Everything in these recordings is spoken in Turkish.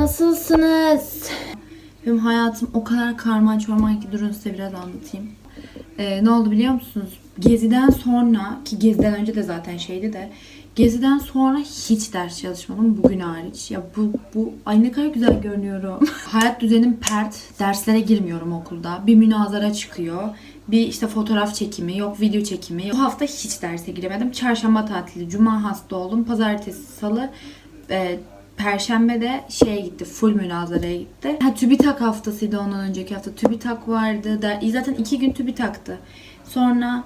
Nasılsınız? Benim hayatım o kadar karman çorman ki durun size biraz anlatayım. Ee, ne oldu biliyor musunuz? Geziden sonra ki geziden önce de zaten şeydi de Geziden sonra hiç ders çalışmadım bugün hariç. Ya bu bu ay ne kadar güzel görünüyorum. Hayat düzenim pert. Derslere girmiyorum okulda. Bir münazara çıkıyor. Bir işte fotoğraf çekimi, yok video çekimi. Bu hafta hiç derse giremedim. Çarşamba tatili, cuma hasta oldum. Pazartesi, salı, e, Perşembe de şeye gitti, full münazaraya gitti. Ha TÜBİTAK haftasıydı ondan önceki hafta. TÜBİTAK vardı. Der, zaten iki gün TÜBİTAK'tı. Sonra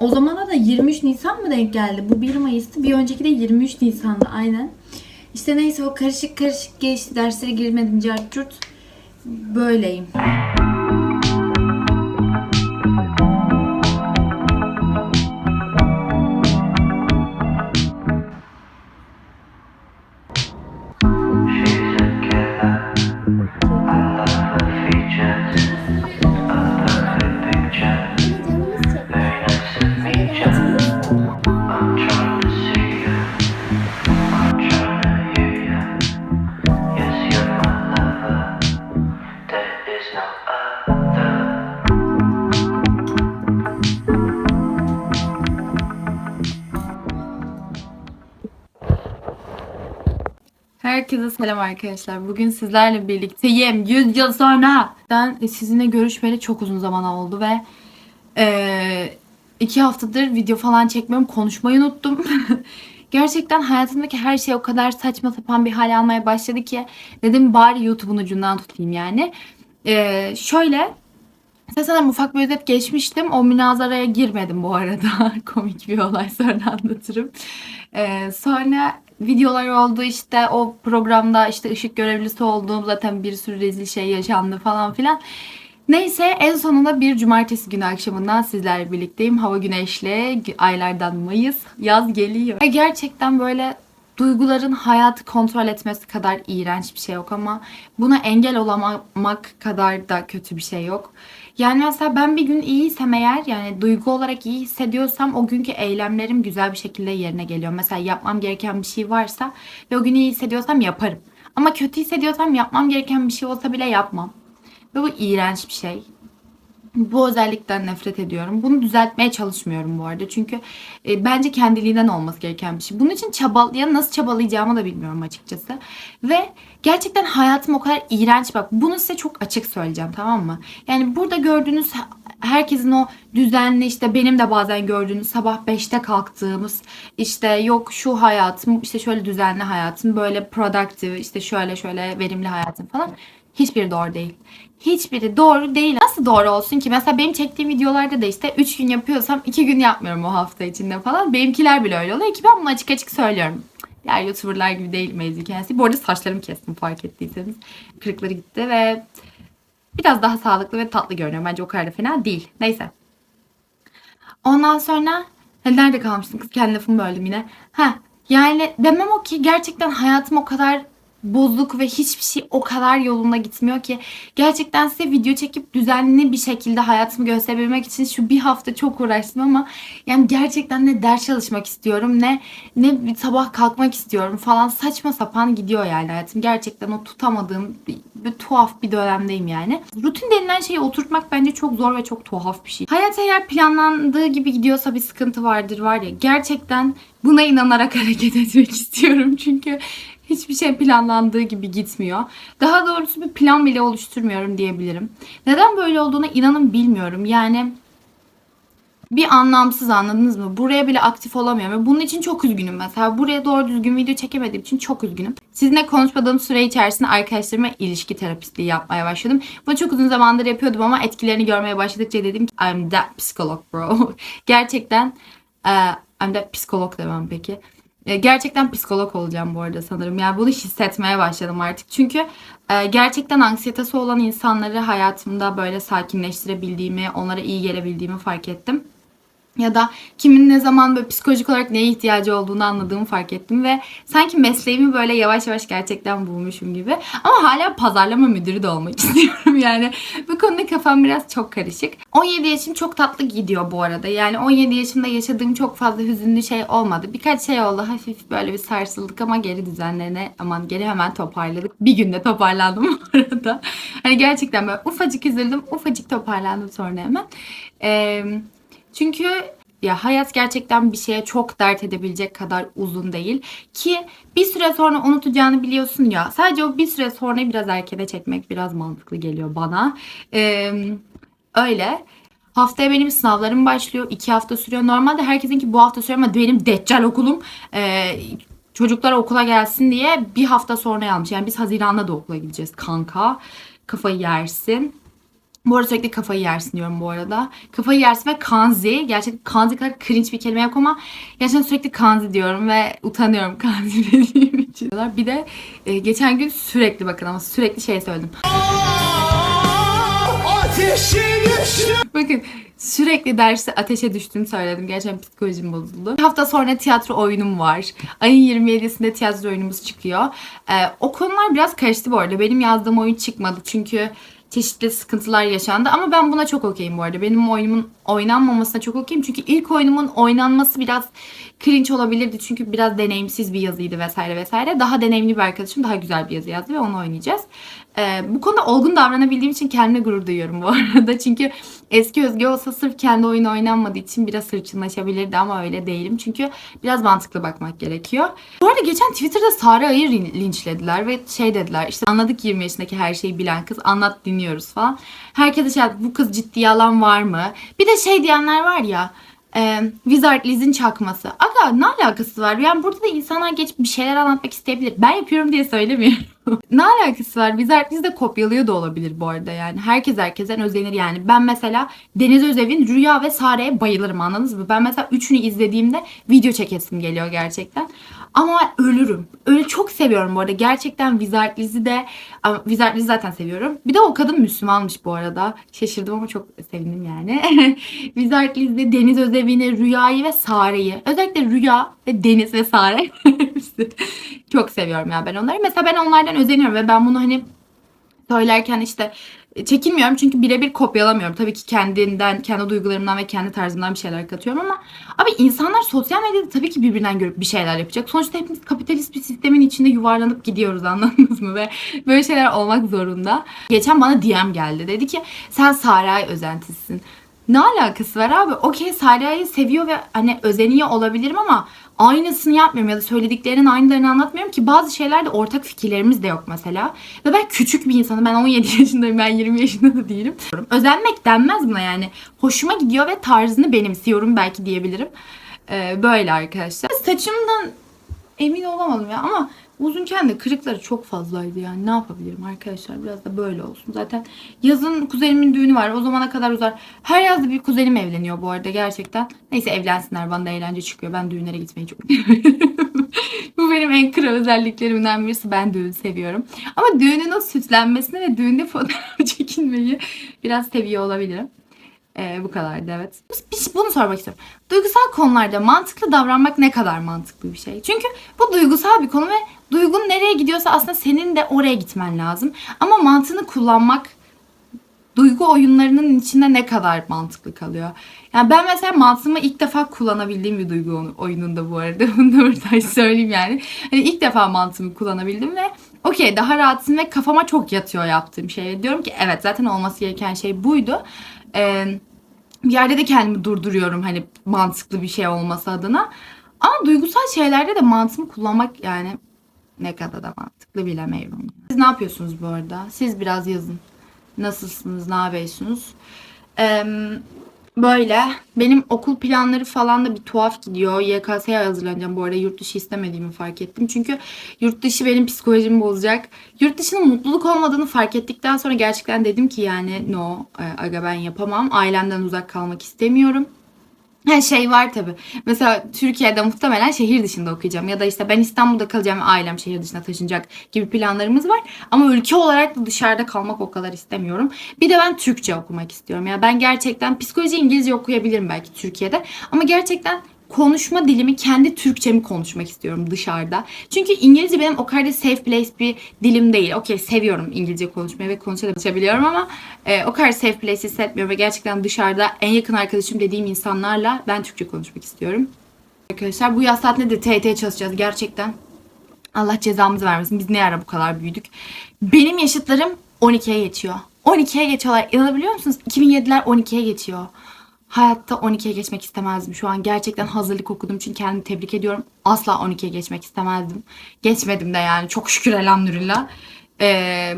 o zamana da 23 Nisan mı denk geldi? Bu 1 Mayıs'tı. Bir önceki de 23 Nisan'dı aynen. İşte neyse o karışık karışık geçti. Derslere girmedim cart. Böyleyim. Herkese selam arkadaşlar. Bugün sizlerle birlikteyim. 100 yıl sonra. Ben sizinle görüşmeli çok uzun zaman oldu ve eee, iki haftadır video falan çekmiyorum. Konuşmayı unuttum. Gerçekten hayatımdaki her şey o kadar saçma sapan bir hal almaya başladı ki dedim bari YouTube'un ucundan tutayım yani. Eee, şöyle sanırım ufak bir özet geçmiştim. O münazaraya girmedim bu arada. Komik bir olay sonra anlatırım. Ee, sonra videolar oldu işte o programda işte ışık görevlisi olduğum zaten bir sürü rezil şey yaşandı falan filan. Neyse en sonunda bir cumartesi günü akşamından sizlerle birlikteyim. Hava güneşli, aylardan Mayıs, yaz geliyor. Gerçekten böyle duyguların hayatı kontrol etmesi kadar iğrenç bir şey yok ama buna engel olamamak kadar da kötü bir şey yok. Yani mesela ben bir gün iyiysem eğer yani duygu olarak iyi hissediyorsam o günkü eylemlerim güzel bir şekilde yerine geliyor. Mesela yapmam gereken bir şey varsa ve o gün iyi hissediyorsam yaparım. Ama kötü hissediyorsam yapmam gereken bir şey olsa bile yapmam. Ve bu iğrenç bir şey. Bu özellikten nefret ediyorum. Bunu düzeltmeye çalışmıyorum bu arada. Çünkü e, bence kendiliğinden olması gereken bir şey. Bunun için çabalayan nasıl çabalayacağımı da bilmiyorum açıkçası. Ve gerçekten hayatım o kadar iğrenç. Bak bunu size çok açık söyleyeceğim tamam mı? Yani burada gördüğünüz herkesin o düzenli işte benim de bazen gördüğünüz sabah 5'te kalktığımız işte yok şu hayatım işte şöyle düzenli hayatım böyle productive işte şöyle şöyle verimli hayatım falan. Hiçbiri doğru değil. Hiçbiri doğru değil. Nasıl doğru olsun ki? Mesela benim çektiğim videolarda da işte 3 gün yapıyorsam 2 gün yapmıyorum o hafta içinde falan. Benimkiler bile öyle oluyor ki ben bunu açık açık söylüyorum. Diğer YouTuber'lar gibi değil mevzu kendisi. Bu arada saçlarımı kestim fark ettiyseniz. Kırıkları gitti ve biraz daha sağlıklı ve tatlı görünüyorum. Bence o kadar da fena değil. Neyse. Ondan sonra hani nerede kalmıştım kız kendi lafımı böldüm yine. Ha yani demem o ki gerçekten hayatım o kadar bozuk ve hiçbir şey o kadar yolunda gitmiyor ki gerçekten size video çekip düzenli bir şekilde hayatımı gösterebilmek için şu bir hafta çok uğraştım ama yani gerçekten ne ders çalışmak istiyorum ne ne bir sabah kalkmak istiyorum falan saçma sapan gidiyor yani hayatım gerçekten o tutamadığım bir, bir tuhaf bir dönemdeyim yani. Rutin denilen şeyi oturtmak bence çok zor ve çok tuhaf bir şey. Hayat eğer planlandığı gibi gidiyorsa bir sıkıntı vardır var ya gerçekten buna inanarak hareket etmek istiyorum çünkü hiçbir şey planlandığı gibi gitmiyor. Daha doğrusu bir plan bile oluşturmuyorum diyebilirim. Neden böyle olduğunu inanın bilmiyorum. Yani bir anlamsız anladınız mı? Buraya bile aktif olamıyorum. Ve bunun için çok üzgünüm mesela. Buraya doğru düzgün video çekemediğim için çok üzgünüm. Sizinle konuşmadığım süre içerisinde arkadaşlarıma ilişki terapistliği yapmaya başladım. Bunu çok uzun zamandır yapıyordum ama etkilerini görmeye başladıkça dedim ki I'm that psikolog bro. Gerçekten e, I'm that psikolog demem peki. Gerçekten psikolog olacağım bu arada sanırım. Yani bunu hissetmeye başladım artık. Çünkü e, gerçekten anksiyetesi olan insanları hayatımda böyle sakinleştirebildiğimi, onlara iyi gelebildiğimi fark ettim. Ya da kimin ne zaman böyle psikolojik olarak neye ihtiyacı olduğunu anladığımı fark ettim ve sanki mesleğimi böyle yavaş yavaş gerçekten bulmuşum gibi. Ama hala pazarlama müdürü de olmak istiyorum yani. Bu konuda kafam biraz çok karışık. 17 yaşım çok tatlı gidiyor bu arada. Yani 17 yaşımda yaşadığım çok fazla hüzünlü şey olmadı. Birkaç şey oldu. Hafif böyle bir sarsıldık ama geri düzenlerine aman geri hemen toparladık. Bir günde toparlandım bu arada. Hani gerçekten böyle ufacık üzüldüm. Ufacık toparlandım sonra hemen. Eee çünkü ya hayat gerçekten bir şeye çok dert edebilecek kadar uzun değil. Ki bir süre sonra unutacağını biliyorsun ya. Sadece o bir süre sonra biraz erkene çekmek biraz mantıklı geliyor bana. Ee, öyle. Haftaya benim sınavlarım başlıyor. iki hafta sürüyor. Normalde herkesinki bu hafta sürüyor ama benim deccal okulum e, çocuklar okula gelsin diye bir hafta sonra almış. Yani biz Haziran'da da okula gideceğiz kanka. Kafayı yersin. Bu arada sürekli kafayı yersin diyorum bu arada. Kafayı yersin ve kanzi. Gerçekten kanzi kadar cringe bir kelime yok ama gerçekten sürekli kanzi diyorum ve utanıyorum kanzi dediğim için. Bir de e, geçen gün sürekli bakın ama sürekli şey söyledim. Bakın sürekli derste ateşe düştüğümü söyledim. Gerçekten psikolojim bozuldu. Bir hafta sonra tiyatro oyunum var. Ayın 27'sinde tiyatro oyunumuz çıkıyor. Ee, o konular biraz karıştı bu arada. Benim yazdığım oyun çıkmadı çünkü çeşitli sıkıntılar yaşandı. Ama ben buna çok okeyim bu arada. Benim oyunumun oynanmamasına çok okeyim. Çünkü ilk oyunumun oynanması biraz cringe olabilirdi. Çünkü biraz deneyimsiz bir yazıydı vesaire vesaire. Daha deneyimli bir arkadaşım daha güzel bir yazı yazdı ve onu oynayacağız. Ee, bu konuda olgun davranabildiğim için kendime gurur duyuyorum bu arada. Çünkü eski Özge olsa sırf kendi oyunu oynanmadığı için biraz hırçınlaşabilirdi ama öyle değilim. Çünkü biraz mantıklı bakmak gerekiyor. Bu arada geçen Twitter'da Sare Ay'ı lin- linçlediler ve şey dediler işte anladık 20 yaşındaki her şeyi bilen kız anlat dinliyoruz falan. Herkese şey bu kız ciddi yalan var mı? Bir de şey diyenler var ya e, Wizard Liz'in çakması. Aga ne alakası var? Yani burada da insanlar geçip bir şeyler anlatmak isteyebilir. Ben yapıyorum diye söylemiyorum. ne alakası var? Wizard Liz de kopyalıyor da olabilir bu arada yani. Herkes herkesten özenir yani. Ben mesela Deniz Özev'in Rüya ve Sare'ye bayılırım anladınız mı? Ben mesela üçünü izlediğimde video çekesim geliyor gerçekten. Ama ölürüm. Öyle çok seviyorum bu arada. Gerçekten Wizard Liz'i de ama Wizard Liz'i zaten seviyorum. Bir de o kadın Müslümanmış bu arada. Şaşırdım ama çok sevindim yani. Wizard Liz'de Deniz Özevi'ni, Rüya'yı ve Sare'yi. Özellikle Rüya ve Deniz ve Sare. çok seviyorum ya ben onları. Mesela ben onlardan özeniyorum ve ben bunu hani söylerken işte çekinmiyorum çünkü birebir kopyalamıyorum. Tabii ki kendinden, kendi duygularımdan ve kendi tarzımdan bir şeyler katıyorum ama abi insanlar sosyal medyada tabii ki birbirinden görüp bir şeyler yapacak. Sonuçta hepimiz kapitalist bir sistemin içinde yuvarlanıp gidiyoruz anladınız mı? Ve böyle şeyler olmak zorunda. Geçen bana DM geldi. Dedi ki sen Saray özentisisin. Ne alakası var abi? Okey Sarya'yı seviyor ve hani özeniyor olabilirim ama aynısını yapmıyorum ya da söylediklerinin aynılarını anlatmıyorum ki bazı şeylerde ortak fikirlerimiz de yok mesela. Ve ben küçük bir insanım. Ben 17 yaşındayım. Ben 20 yaşında da değilim. Özenmek denmez buna yani. Hoşuma gidiyor ve tarzını benimsiyorum belki diyebilirim. Ee, böyle arkadaşlar. Saçımdan emin olamadım ya ama uzunken de kırıkları çok fazlaydı yani ne yapabilirim arkadaşlar biraz da böyle olsun. Zaten yazın kuzenimin düğünü var o zamana kadar uzar. Her yazda bir kuzenim evleniyor bu arada gerçekten. Neyse evlensinler bana da eğlence çıkıyor. Ben düğünlere gitmeyi çok bu benim en kral özelliklerimden birisi. Ben düğün seviyorum. Ama düğünün o süslenmesini ve düğünde fotoğraf çekinmeyi biraz seviyor olabilirim. Ee, bu kadardı evet. Bir- Bunu sormak istiyorum. Duygusal konularda mantıklı davranmak ne kadar mantıklı bir şey? Çünkü bu duygusal bir konu ve duygun nereye gidiyorsa aslında senin de oraya gitmen lazım. Ama mantığını kullanmak duygu oyunlarının içinde ne kadar mantıklı kalıyor. Yani ben mesela mantığımı ilk defa kullanabildiğim bir duygu oyunu- oyununda bu arada. Bunu da buradan söyleyeyim yani. Hani ilk defa mantığımı kullanabildim ve okey daha rahatsın ve kafama çok yatıyor yaptığım şey. Diyorum ki evet zaten olması gereken şey buydu. Ee, bir yerde de kendimi durduruyorum hani mantıklı bir şey olması adına. Ama duygusal şeylerde de mantığımı kullanmak yani ne kadar da mantıklı bilemiyorum. Siz ne yapıyorsunuz bu arada? Siz biraz yazın. Nasılsınız? Ne yapıyorsunuz? Ee, böyle. Benim okul planları falan da bir tuhaf gidiyor. YKS'ye hazırlanacağım. Bu arada yurt dışı istemediğimi fark ettim. Çünkü yurt dışı benim psikolojimi bozacak. Yurt dışının mutluluk olmadığını fark ettikten sonra gerçekten dedim ki yani no e, aga ben yapamam. Ailemden uzak kalmak istemiyorum. Her şey var tabi. Mesela Türkiye'de muhtemelen şehir dışında okuyacağım. Ya da işte ben İstanbul'da kalacağım ve ailem şehir dışına taşınacak gibi planlarımız var. Ama ülke olarak da dışarıda kalmak o kadar istemiyorum. Bir de ben Türkçe okumak istiyorum. Ya ben gerçekten psikoloji İngilizce okuyabilirim belki Türkiye'de. Ama gerçekten konuşma dilimi kendi Türkçemi konuşmak istiyorum dışarıda. Çünkü İngilizce benim o kadar da safe place bir dilim değil. Okey seviyorum İngilizce konuşmayı ve konuşabiliyorum ama e, o kadar safe place hissetmiyorum ve gerçekten dışarıda en yakın arkadaşım dediğim insanlarla ben Türkçe konuşmak istiyorum. Arkadaşlar bu yaz tatilinde de TYT çalışacağız gerçekten. Allah cezamızı vermesin. Biz ne ara bu kadar büyüdük. Benim yaşıtlarım 12'ye geçiyor. 12'ye geçiyorlar. İnanabiliyor musunuz? 2007'ler 12'ye geçiyor. Hayatta 12'ye geçmek istemezdim. Şu an gerçekten hazırlık okudum için kendimi tebrik ediyorum. Asla 12'ye geçmek istemezdim. Geçmedim de yani. Çok şükür elhamdülillah. Ee,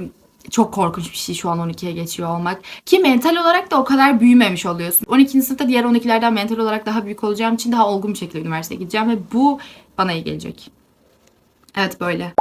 çok korkunç bir şey şu an 12'ye geçiyor olmak. Ki mental olarak da o kadar büyümemiş oluyorsun. 12. sınıfta diğer 12'lerden mental olarak daha büyük olacağım için daha olgun bir şekilde üniversiteye gideceğim ve bu bana iyi gelecek. Evet böyle.